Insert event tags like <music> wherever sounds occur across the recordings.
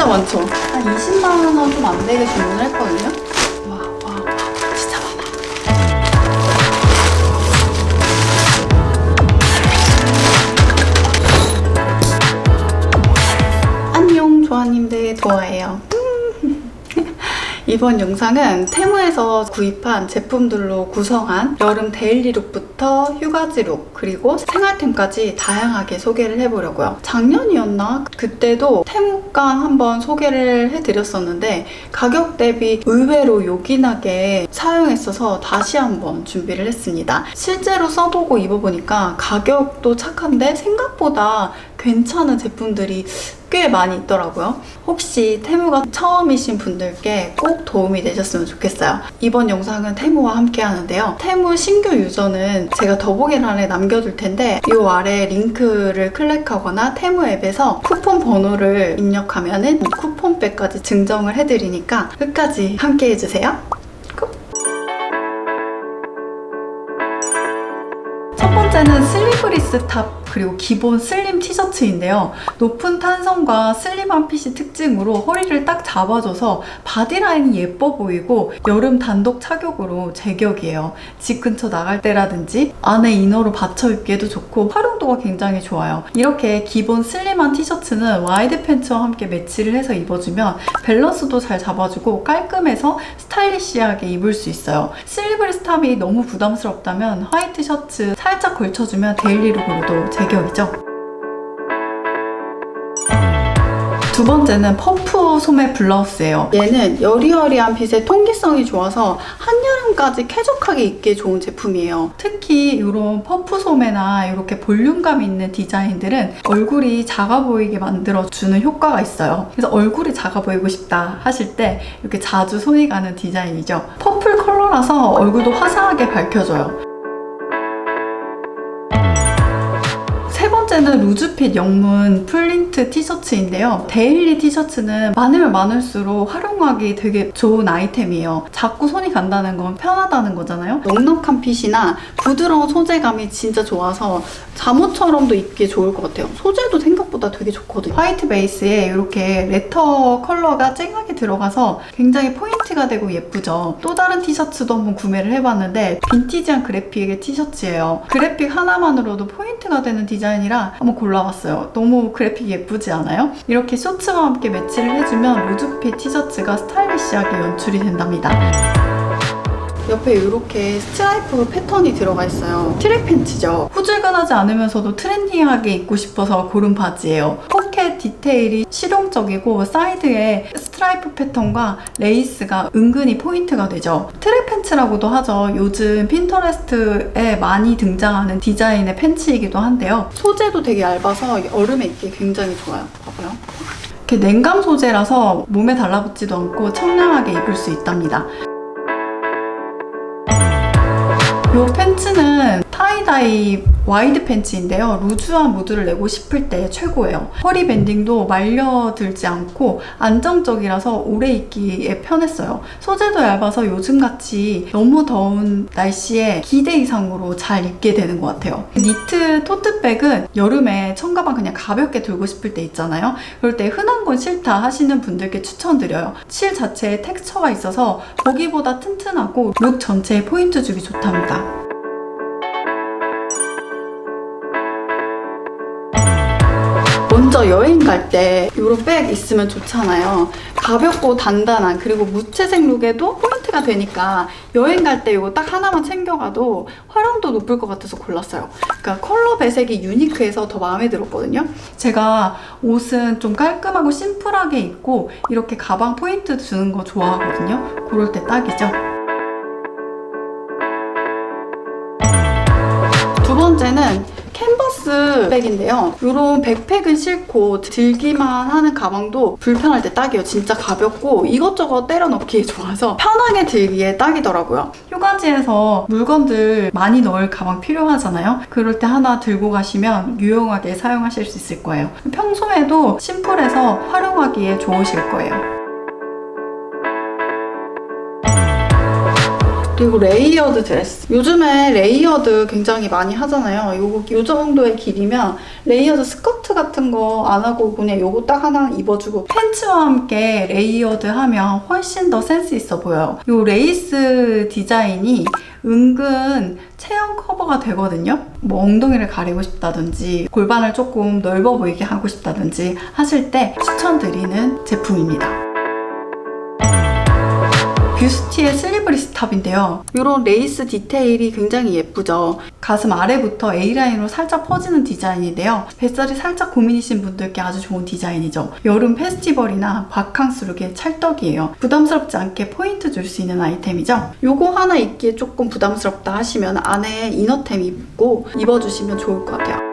진짜 많죠? 한 20만 원 좀 안 되게 주문을 했거든요. 와, 와, 와, 진짜 많아. 안녕, 조아님들 좋아해요. 이번 영상은 테무에서 구입한 제품들로 구성한 여름 데일리 룩부터 휴가지 룩 그리고 생활템까지 다양하게 소개를 해보려고요. 작년이었나? 그때도 테무강 한번 소개를 해드렸었는데 가격 대비 의외로 요긴하게 사용했어서 다시 한번 준비를 했습니다. 실제로 써보고 입어보니까 가격도 착한데 생각보다 괜찮은 제품들이 꽤 많이 있더라고요. 혹시 테무가 처음이신 분들께 꼭 도움이 되셨으면 좋겠어요. 이번 영상은 테무와 함께 하는데요. 테무 신규 유저는 제가 더보기란에 남겨둘 텐데 이 아래 링크를 클릭하거나 테무 앱에서 쿠폰 번호를 입력하면 은 쿠폰백까지 증정을 해드리니까 끝까지 함께 해주세요. 고! 첫 번째는 슬리브리스 탑 그리고 기본 슬림 티셔츠인데요. 높은 탄성과 슬림한 핏이 특징으로 허리를 딱 잡아줘서 바디라인이 예뻐 보이고 여름 단독 착용으로 제격이에요. 집 근처 나갈 때라든지 안에 이너로 받쳐 입기에도 좋고 활용도가 굉장히 좋아요. 이렇게 기본 슬림한 티셔츠는 와이드 팬츠와 함께 매치를 해서 입어주면 밸런스도 잘 잡아주고 깔끔해서 스타일리시하게 입을 수 있어요. 슬리브리스 탑이 너무 부담스럽다면 화이트 셔츠 살짝 걸쳐주면 데일리룩으로도 제격이죠. 두 번째는 퍼프 소매 블라우스예요. 얘는 여리여리한 핏의 통기성이 좋아서 한여름까지 쾌적하게 입기에 좋은 제품이에요. 특히 이런 퍼프 소매나 이렇게 볼륨감 있는 디자인들은 얼굴이 작아 보이게 만들어주는 효과가 있어요. 그래서 얼굴이 작아 보이고 싶다 하실 때 이렇게 자주 손이 가는 디자인이죠. 퍼플 컬러라서 얼굴도 화사하게 밝혀줘요. 번째는 루즈핏 영문 플린트 티셔츠인데요. 데일리 티셔츠는 많으면 많을수록 활용하기 되게 좋은 아이템이에요. 자꾸 손이 간다는 건 편하다는 거잖아요. 넉넉한 핏이나 부드러운 소재감이 진짜 좋아서 잠옷처럼도 입기 좋을 것 같아요. 소재도 생각보다 되게 좋거든요. 화이트 베이스에 이렇게 레터 컬러가 쨍하게 들어가서 굉장히 포인트가 되고 예쁘죠. 또 다른 티셔츠도 한번 구매를 해봤는데 빈티지한 그래픽의 티셔츠예요. 그래픽 하나만으로도 포인트가 되는 디자인이라 한번 골라봤어요. 너무 그래픽이 예쁘지 않아요? 이렇게 쇼츠와 함께 매치를 해주면 루즈핏 티셔츠가 스타일리시하게 연출이 된답니다. 옆에 이렇게 스트라이프 패턴이 들어가 있어요. 트랙 팬츠죠. 후줄근하지 않으면서도 트렌디하게 입고 싶어서 고른 바지예요. 디테일이 실용적이고 사이드에 스트라이프 패턴과 레이스가 은근히 포인트가 되죠. 트랙 팬츠라고도 하죠. 요즘 핀터레스트에 많이 등장하는 디자인의 팬츠이기도 한데요. 소재도 되게 얇아서 여름에 입기 굉장히 좋아요. 봐봐요. 이렇게 냉감 소재라서 몸에 달라붙지도 않고 청량하게 입을 수 있답니다. 이 팬츠는 타이다이 와이드 팬츠인데요. 루즈한 무드를 내고 싶을 때 최고예요. 허리 밴딩도 말려들지 않고 안정적이라서 오래 입기에 편했어요. 소재도 얇아서 요즘같이 너무 더운 날씨에 기대 이상으로 잘 입게 되는 것 같아요. 니트 토트백은 여름에 청가방 그냥 가볍게 들고 싶을 때 있잖아요. 그럴 때 흔한 건 싫다 하시는 분들께 추천드려요. 실 자체에 텍스처가 있어서 보기보다 튼튼하고 룩 전체에 포인트 주기 좋답니다. 먼저 여행 갈 때 이런 백 있으면 좋잖아요. 가볍고 단단한 그리고 무채색 룩에도 포인트가 되니까 여행 갈 때 이거 딱 하나만 챙겨가도 활용도 높을 것 같아서 골랐어요. 그러니까 컬러 배색이 유니크해서 더 마음에 들었거든요. 제가 옷은 좀 깔끔하고 심플하게 입고 이렇게 가방 포인트 주는 거 좋아하거든요. 그럴 때 딱이죠. 두 번째는 캔버스 백인데요. 이런 백팩은 싫고 들기만 하는 가방도 불편할 때 딱이에요. 진짜 가볍고 이것저것 때려 넣기에 <laughs> 좋아서 편하게 들기에 딱이더라고요. 휴가지에서 물건들 많이 넣을 가방 필요하잖아요. 그럴 때 하나 들고 가시면 유용하게 사용하실 수 있을 거예요. 평소에도 심플해서 활용하기에 좋으실 거예요. 그리고 레이어드 드레스. 요즘에 레이어드 굉장히 많이 하잖아요. 요거 요 정도의 길이면 레이어드 스커트 같은 거 안 하고 그냥 요거 딱 하나 입어주고 팬츠와 함께 레이어드 하면 훨씬 더 센스 있어 보여요. 요 레이스 디자인이 은근 체형 커버가 되거든요. 뭐 엉덩이를 가리고 싶다든지 골반을 조금 넓어 보이게 하고 싶다든지 하실 때 추천드리는 제품입니다. 뷰스티의 슬리브리 스 탑인데요. 이런 레이스 디테일이 굉장히 예쁘죠. 가슴 아래부터 A라인으로 살짝 퍼지는 디자인인데요. 뱃살이 살짝 고민이신 분들께 아주 좋은 디자인이죠. 여름 페스티벌이나 바캉스 룩의 찰떡이에요. 부담스럽지 않게 포인트 줄 수 있는 아이템이죠. 요거 하나 입기에 조금 부담스럽다 하시면 안에 이너템 입고 입어주시면 좋을 것 같아요.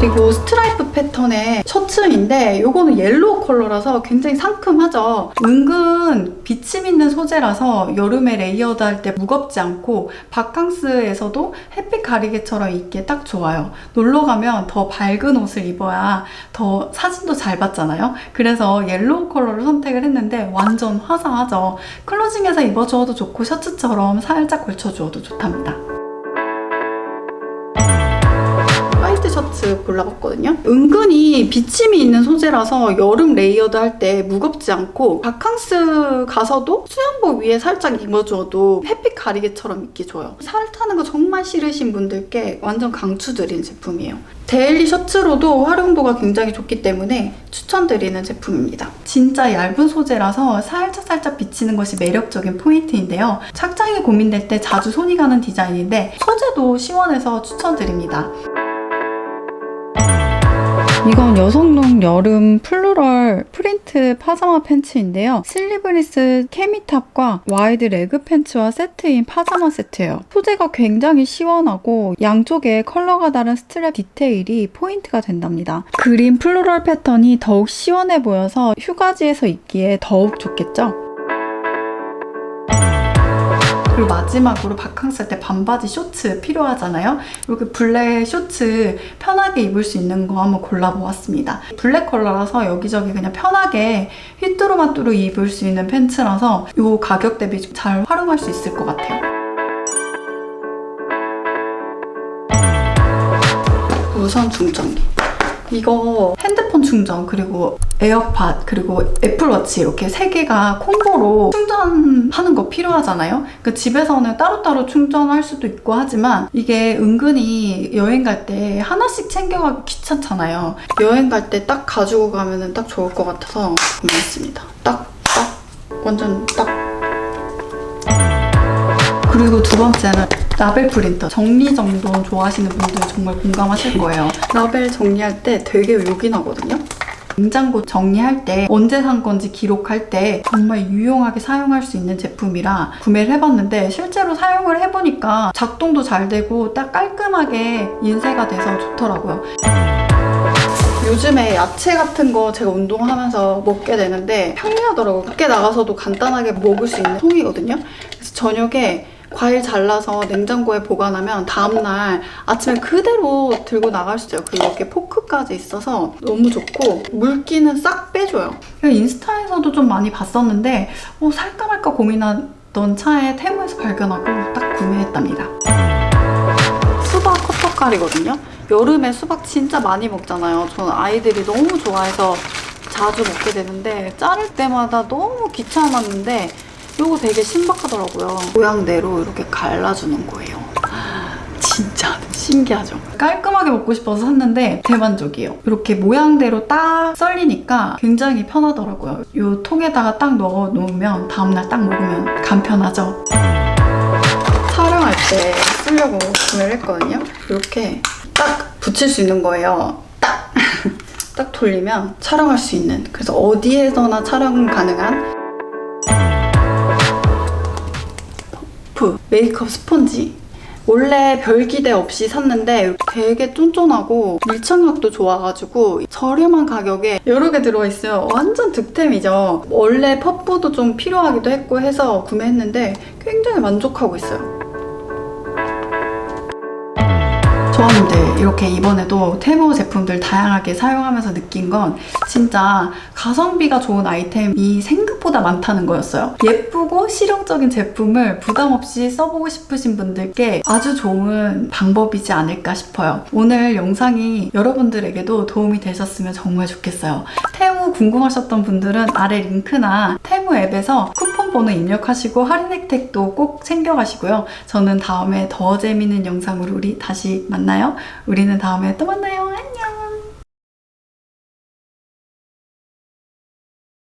그리고 스트라이프 패턴의 셔츠인데 요거는 옐로우 컬러라서 굉장히 상큼하죠. 은근 비침 있는 소재라서 여름에 레이어드 할 때 무겁지 않고 바캉스에서도 햇빛 가리개처럼 입기에 딱 좋아요. 놀러 가면 더 밝은 옷을 입어야 더 사진도 잘 받잖아요. 그래서 옐로우 컬러를 선택을 했는데 완전 화사하죠. 클로징해서 입어주어도 좋고 셔츠처럼 살짝 걸쳐주어도 좋답니다. 셔츠 골라봤거든요. 은근히 비침이 있는 소재라서 여름 레이어드 할 때 무겁지 않고 바캉스 가서도 수영복 위에 살짝 입어줘도 햇빛 가리개처럼 입기 좋아요. 살 타는 거 정말 싫으신 분들께 완전 강추드린 제품이에요. 데일리 셔츠로도 활용도가 굉장히 좋기 때문에 추천드리는 제품입니다. 진짜 얇은 소재라서 살짝살짝 비치는 것이 매력적인 포인트인데요. 착장이 고민될 때 자주 손이 가는 디자인인데 소재도 시원해서 추천드립니다. 이건 여성룩 여름 플루럴 프린트 파자마 팬츠인데요. 슬리브리스 케미탑과 와이드 레그 팬츠와 세트인 파자마 세트예요. 소재가 굉장히 시원하고 양쪽에 컬러가 다른 스트랩 디테일이 포인트가 된답니다. 그린 플루럴 패턴이 더욱 시원해 보여서 휴가지에서 입기에 더욱 좋겠죠? 그리고 마지막으로 바캉스 할때 반바지 쇼츠 필요하잖아요. 이렇게 블랙 쇼츠 편하게 입을 수 있는 거 한번 골라보았습니다. 블랙 컬러라서 여기저기 그냥 편하게 휘뚜루마뚜루 입을 수 있는 팬츠라서 이 가격 대비 잘 활용할 수 있을 것 같아요. 무선 충전기. 이거 핸드폰 충전 그리고 에어팟 그리고 애플워치 이렇게 세 개가 콤보로 충전하는 거 필요하잖아요. 그 집에서는 따로따로 충전할 수도 있고 하지만 이게 은근히 여행 갈 때 하나씩 챙겨가기 귀찮잖아요. 여행 갈 때 딱 가지고 가면은 딱 좋을 것 같아서 구매했습니다. 딱, 딱, 완전 딱. 그리고 두 번째는 라벨 프린터 정리정돈 좋아하시는 분들 정말 공감하실 거예요. 라벨 정리할 때 되게 요긴하거든요. 냉장고 정리할 때 언제 산 건지 기록할 때 정말 유용하게 사용할 수 있는 제품이라 구매를 해봤는데 실제로 사용을 해보니까 작동도 잘 되고 딱 깔끔하게 인쇄가 돼서 좋더라고요. 요즘에 야채 같은 거 제가 운동하면서 먹게 되는데 편리하더라고요. 밖에 나가서도 간단하게 먹을 수 있는 통이거든요. 그래서 저녁에 과일 잘라서 냉장고에 보관하면 다음날 아침에 그대로 들고 나갈 수 있어요. 그리고 이렇게 포크까지 있어서 너무 좋고 물기는 싹 빼줘요. 인스타에서도 좀 많이 봤었는데 어, 살까 말까 고민하던 차에 테무에서 발견하고 딱 구매했답니다. 수박 커터칼이거든요. 여름에 수박 진짜 많이 먹잖아요. 저는 아이들이 너무 좋아해서 자주 먹게 되는데 자를 때마다 너무 귀찮았는데 이거 되게 신박하더라고요. 모양대로 이렇게 갈라주는 거예요. 진짜 신기하죠? 깔끔하게 먹고 싶어서 샀는데 대만족이에요. 이렇게 모양대로 딱 썰리니까 굉장히 편하더라고요. 이 통에다가 딱 넣어 놓으면 다음날 딱 먹으면 간편하죠? 촬영할 때 쓰려고 구매를 했거든요. 이렇게 딱 붙일 수 있는 거예요. 딱! <laughs> 딱 돌리면 촬영할 수 있는 그래서 어디에서나 촬영 가능한 퍼프 메이크업 스펀지 원래 별 기대 없이 샀는데 되게 쫀쫀하고 밀착력도 좋아가지고 저렴한 가격에 여러 개 들어있어요. 완전 득템이죠. 원래 퍼프도 좀 필요하기도 했고 해서 구매했는데 굉장히 만족하고 있어요. 조합님들 이렇게 이번에도 테무 제품들 다양하게 사용하면서 느낀 건 진짜 가성비가 좋은 아이템이 생각보다 많다는 거였어요. 예쁘고 실용적인 제품을 부담 없이 써보고 싶으신 분들께 아주 좋은 방법이지 않을까 싶어요. 오늘 영상이 여러분들에게도 도움이 되셨으면 정말 좋겠어요. 테무 궁금하셨던 분들은 아래 링크나 테무 앱에서 쿠폰 번호 입력하시고 할인 혜택도 꼭 챙겨가시고요. 저는 다음에 더 재밌는 영상으로 우리 다시 만나요. 우리는 다음에 또 만나요. 안녕!